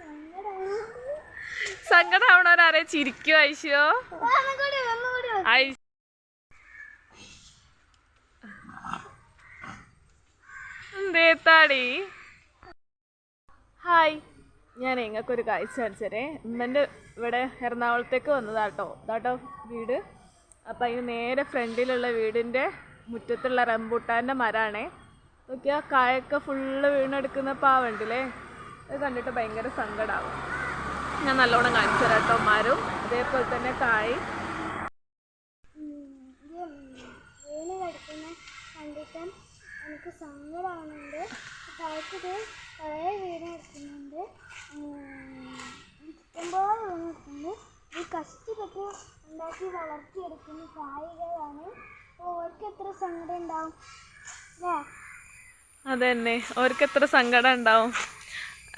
സങ്കടമാണ് സങ്കടാവണവരാരെ ചിരിക്കോ ഐശോ. ഒന്നുകൂടി ഒന്നുകൂടി ഐ എന്തേത്താടി ഹായ്. ഞാൻ നിങ്ങൾക്കൊരു കാഴ്ച കാണിച്ചരേ. ഉമ്മന്റെ ഇവിടെ എറണാകുളത്തേക്ക് വന്നതാട്ടോ. ഇതാട്ടോ വീട്. അപ്പം അതിന് നേരെ ഫ്രണ്ടിലുള്ള വീടിന്റെ മുറ്റത്തുള്ള റംബൂട്ടാന്റെ മരാണേ നോക്കിയാൽ കായൊക്കെ ഫുള്ള് വീണെടുക്കുന്ന പാവുണ്ടല്ലേ അത് കണ്ടിട്ട് ഭയങ്കര സങ്കടമാവും ഞാൻ നല്ലോണം കാണിച്ചു തരാം കേട്ടോ മരവും അതേപോലെ തന്നെ കായ്. വീണ് കിടക്കുന്ന കണ്ടിട്ട് എനിക്ക് വളർത്തിയെടുക്കുന്ന കായികളാണ് അവർക്ക് എത്ര സങ്കടം ഉണ്ടാവും അല്ലേ അതന്നെ. അവർക്ക് എത്ര സങ്കടം ഉണ്ടാവും.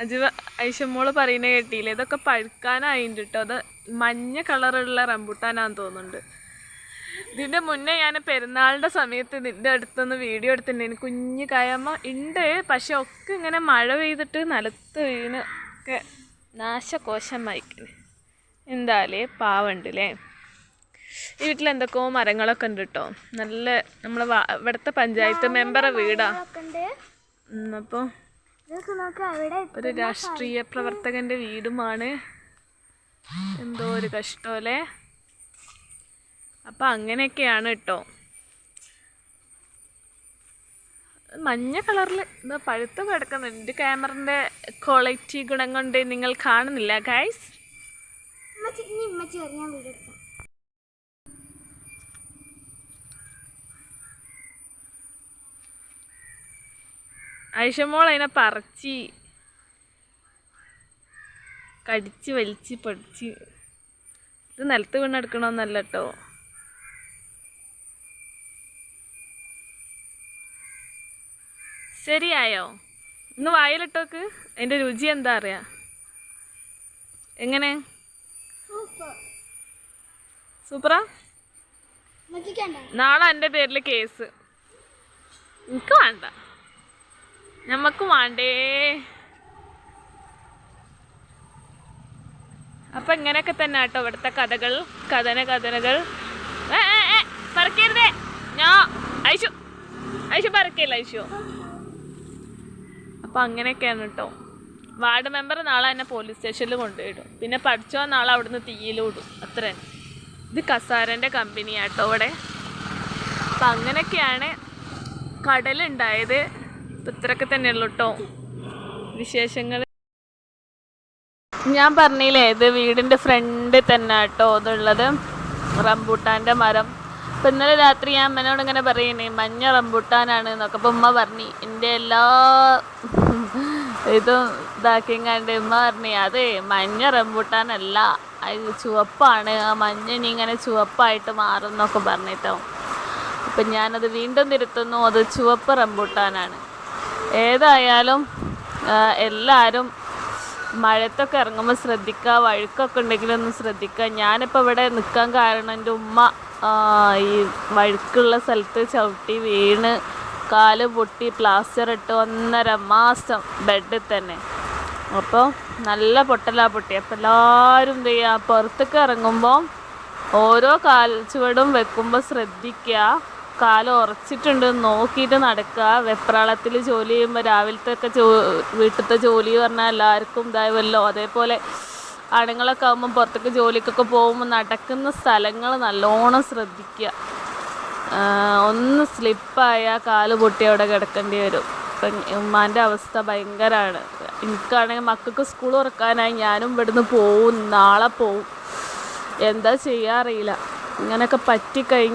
അജീവ ഐഷമ്മോൾ പറയുന്നത് കേട്ടിയില്ല ഇതൊക്കെ പഴുക്കാനായിട്ടുണ്ട് കേട്ടോ അത് മഞ്ഞ കളറുള്ള റംബുട്ടാനാന്ന് തോന്നുന്നുണ്ട്. ഇതിന്റെ മുന്നേ ഞാൻ പെരുന്നാളിന്റെ സമയത്ത് ഇതിന്റെ അടുത്തുനിന്ന് വീഡിയോ എടുത്തിട്ടുണ്ടായിരുന്നു. കുഞ്ഞു കായമ്മ ഉണ്ട് പക്ഷെ ഒക്കെ ഇങ്ങനെ മഴ പെയ്തിട്ട് നിലത്ത് വീണ് ഒക്കെ നാശകോശമായിക്കണ് എന്താലേ പാവുണ്ടല്ലേ ഈ വീട്ടിൽ എന്തൊക്കെയോ മരങ്ങളൊക്കെ ഉണ്ട് കേട്ടോ നല്ല നമ്മളെ ഇവിടത്തെ പഞ്ചായത്ത് മെമ്പറെ വീടാ. അപ്പൊ അപ്പോൾ ഒരു രാഷ്ട്രീയ പ്രവർത്തകന്റെ വീടുമാണ്. എന്തോ ഒരു കഷ്ടമല്ലേ അപ്പം അങ്ങനെയൊക്കെയാണ് കേട്ടോ മഞ്ഞ കളറിൽ എന്താ പഴുത്ത് കിടക്കുന്നുണ്ട് ക്യാമറന്റെ ക്വാളിറ്റി ഗുണം കൊണ്ട് നിങ്ങൾ കാണുന്നില്ല ഗൈസ് ഉമ്മച്ചി ഇനി ഉമ്മച്ചി വരും ഞാൻ വീഡിയോ എടുക്കാം ഐഷമോൾ അതിനെ പറിച്ച് കടിച്ച് വലിച്ച് പഠിച്ച് ഇത് നിലത്ത് വീണെടുക്കണമെന്നല്ല കേട്ടോ ശരിയായോ? ഇന്ന് വായിലിട്ടോക്ക്. അതിന്റെ രുചി എന്താ അറിയാ? എങ്ങനെ? സൂപ്പറാ? നാളെ എന്റെ പേരിൽ കേസ്. എനിക്ക് വേണ്ട. ഞമ്മക്ക് വേണ്ടേ. അപ്പൊ ഇങ്ങനെയൊക്കെ തന്നെ കേട്ടോ ഇവിടുത്തെ കഥകൾ കഥന കഥനകൾ. പറക്കരുതേ. ഞാ ഐശു ഐശു പറക്കില്ല ഐശു? അപ്പൊ അങ്ങനെയൊക്കെയാണ് കേട്ടോ. വാർഡ് മെമ്പർ നാളെ എന്നെ പോലീസ് സ്റ്റേഷനിൽ കൊണ്ടുപോയിടും പിന്നെ പഠിച്ചോ നാളെ അവിടുന്ന് തീയിലിടും അത്ര. ഇത് കസാരന്റെ കമ്പനിയാട്ടോ ഇവിടെ. അപ്പം അങ്ങനെയൊക്കെയാണ് കടലുണ്ടായത്. ഇപ്പം ഇത്രയൊക്കെ തന്നെയുള്ളൂ കേട്ടോ വിശേഷങ്ങൾ ഞാൻ പറഞ്ഞില്ലേ ഇത് വീടിന്റെ ഫ്രണ്ടിൽ തന്നെ കേട്ടോ ഇതുള്ളത്. റംബൂട്ടാന്റെ മരം. അപ്പം ഇന്നലെ രാത്രി ഞാൻ അമ്മനോട് ഇങ്ങനെ പറയുന്നേ മഞ്ഞ റംബൂട്ടാനാണ് എന്നൊക്കെ. അപ്പം ഉമ്മ പറഞ്ഞു എന്റെ എല്ലാ ഇതും ഇതാക്കിങ്ങാണ്ട് ഉമ്മ പറഞ്ഞു അതെ മഞ്ഞ റംബൂട്ടാനല്ല അത് ചുവപ്പാണ്. ആ മഞ്ഞ ഇനി ഇങ്ങനെ ചുവപ്പായിട്ട് മാറും എന്നൊക്കെ പറഞ്ഞിട്ടോ. അപ്പം ഞാനത് വീണ്ടും തിരുത്തുന്നു അത് ചുവപ്പ് റംബൂട്ടാനാണ്. ഏതായാലും എല്ലാവരും മഴത്തൊക്കെ ഇറങ്ങുമ്പോൾ ശ്രദ്ധിക്കുക വഴുക്കൊക്കെ ഉണ്ടെങ്കിലൊന്നും ശ്രദ്ധിക്കുക. ഞാനിപ്പോൾ ഇവിടെ നിൽക്കാൻ കാരണം എന്റെ ഉമ്മ ഈ വഴുക്കുള്ള സ്ഥലത്ത് ചവിട്ടി വീണ് കാൽ പൊട്ടി പ്ലാസ്റ്റർ ഇട്ട് ഒന്നര മാസം ബെഡിൽ തന്നെ. അപ്പോൾ നല്ല പൊട്ടലാ പൊട്ടി. അപ്പോൾ എല്ലാവരും എന്ത് ചെയ്യുക പുറത്തേക്ക് ഇറങ്ങുമ്പോൾ ഓരോ കാൽ ചുവടും വെക്കുമ്പോൾ ശ്രദ്ധിക്കുക. കാൽ ഉറച്ചിട്ടുണ്ട്. നോക്കിയിട്ട് നടക്കുക വെപ്രാളത്തിൽ ജോലി ചെയ്യുമ്പോൾ രാവിലത്തെ ഒക്കെ ജോ വീട്ടിലത്തെ ജോലി പറഞ്ഞാൽ എല്ലാവർക്കും ഇതായല്ലോ. അതേപോലെ ആണുങ്ങളൊക്കെ ആകുമ്പോൾ പുറത്തേക്ക് ജോലിക്കൊക്കെ പോകുമ്പോൾ നടക്കുന്ന സ്ഥലങ്ങൾ നല്ലോണം ശ്രദ്ധിക്കുക. ഒന്ന് സ്ലിപ്പായാൽ കാൽ പൊട്ടി അവിടെ കിടക്കേണ്ടി വരും. ഇപ്പം ഉമ്മാന്റെ അവസ്ഥ ഭയങ്കരമാണ് എനിക്കാണെങ്കിൽ മക്കൾക്ക് സ്കൂൾ തുറക്കാനായി ഞാനും ഇവിടുന്ന് പോവും നാളെ പോവും. എന്താ ചെയ്യാറിയില്ല ഇങ്ങനെയൊക്കെ പറ്റിക്കഴിഞ്ഞാൽ